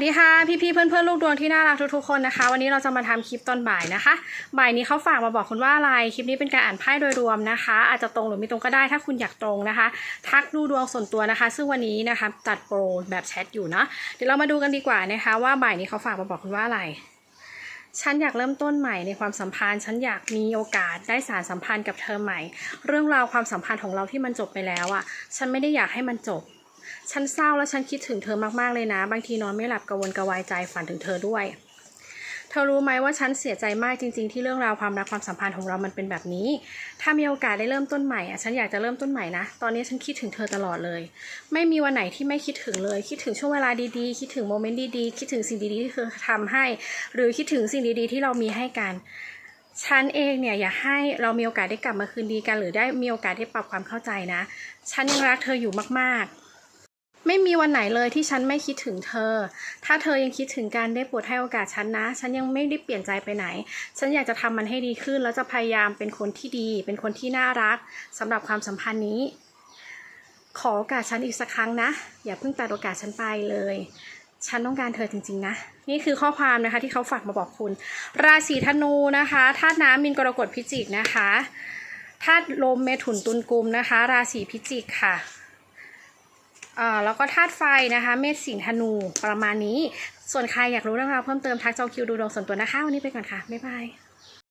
สดีค่ะพี่ๆเพื่อนๆลูกดวงที่น่ารักทุกๆคนนะคะ วันนี้เราจะมาทำคลิปตอนบ่ายนะคะ บ่ายนี้เขาฝากมาบอกคุณว่าอะไรคลิปนี้เป็นการอ่านไพ่โดยรวมนะคะ อาจจะตรงหรือไม่ตรงก็ได้ถ้าคุณอยากตรงนะคะ ทักดูดวงส่วนตัวนะคะ ซึ่งวันนี้นะคะจัดโปรแบบแชทอยู่เนาะเดี๋ยวเรามาดูกันดีกว่านะคะ ว่าบ่ายนี้เขาฝากมาบอกคุณว่าอะไรฉันอยากเริ่มต้นใหม่ในความสัมพันธ์ ฉันอยากมีโอกาสได้สารสัมพันธ์กับเธอใหม่ เรื่องราวความสัมพันธ์ของเราที่มันจบไปแล้วอะ่ะ ฉันไม่ได้อยากให้มันจบ ฉันเศร้าและฉันคิดถึงเธอมากๆเลยนะ บางทีนอนไม่หลับกระวนกระวายใจฝันถึงเธอด้วย เธอรู้ไหมว่าฉันเสียใจมากจริง ๆ ที่เรื่องราวความรักความสัมพันธ์ของเรามันเป็นแบบนี้ ถ้ามีโอกาสได้เริ่มต้นใหม่อะฉันอยากจะเริ่มต้นใหม่นะ ตอนนี้ฉันคิดถึงเธอตลอดเลย ไม่มีวันไหนที่ไม่คิดถึงเลย คิดถึงช่วงเวลาดีๆ คิดถึงโมเมนต์ดีๆ คิดถึงสิ่งดีๆที่เธอทำให้ หรือคิดถึงสิ่งดีๆ ที่เรามีให้กันฉันเองเนี่ยอยากให้เรามีโอกาสได้กลับมาคืนดีกัน หรือได้มีโอกาสได้ปรับความเข้าใจนะ ฉันยังรักเธออยู่มากๆ ไม่มีวันไหนเลยที่ฉันไม่คิดถึงเธอ ถ้าเธอยังคิดถึงการได้โปรดให้โอกาสฉันนะ ฉันยังไม่ได้เปลี่ยนใจไปไหน ฉันอยากจะทำมันให้ดีขึ้น แล้วจะพยายามเป็นคนที่ดี เป็นคนที่น่ารักสำหรับความสัมพันธ์นี้ ขอโอกาสฉันอีกสักครั้งนะ อย่าเพิ่งตัดโอกาสฉันไปเลย ฉันต้องการเธอจริงๆนะ นี่คือข้อความนะคะที่เขาฝากมาบอกคุณ ราศีธนูนะคะธาตุน้ำมินกรกฎพิจิกนะคะธาตุลมเมถุนตุลกุมนะคะ ราศีพิจิกค่ะ อ่าแล้วก็ธาตุไฟนะคะ เมษสิงธนูประมาณนี้ ส่วนใครอยากรู้เรื่องราวเพิ่มเติมทักจองคิวดูดวงส่วนตัวนะคะ วันนี้ไปก่อนค่ะ บ๊ายบาย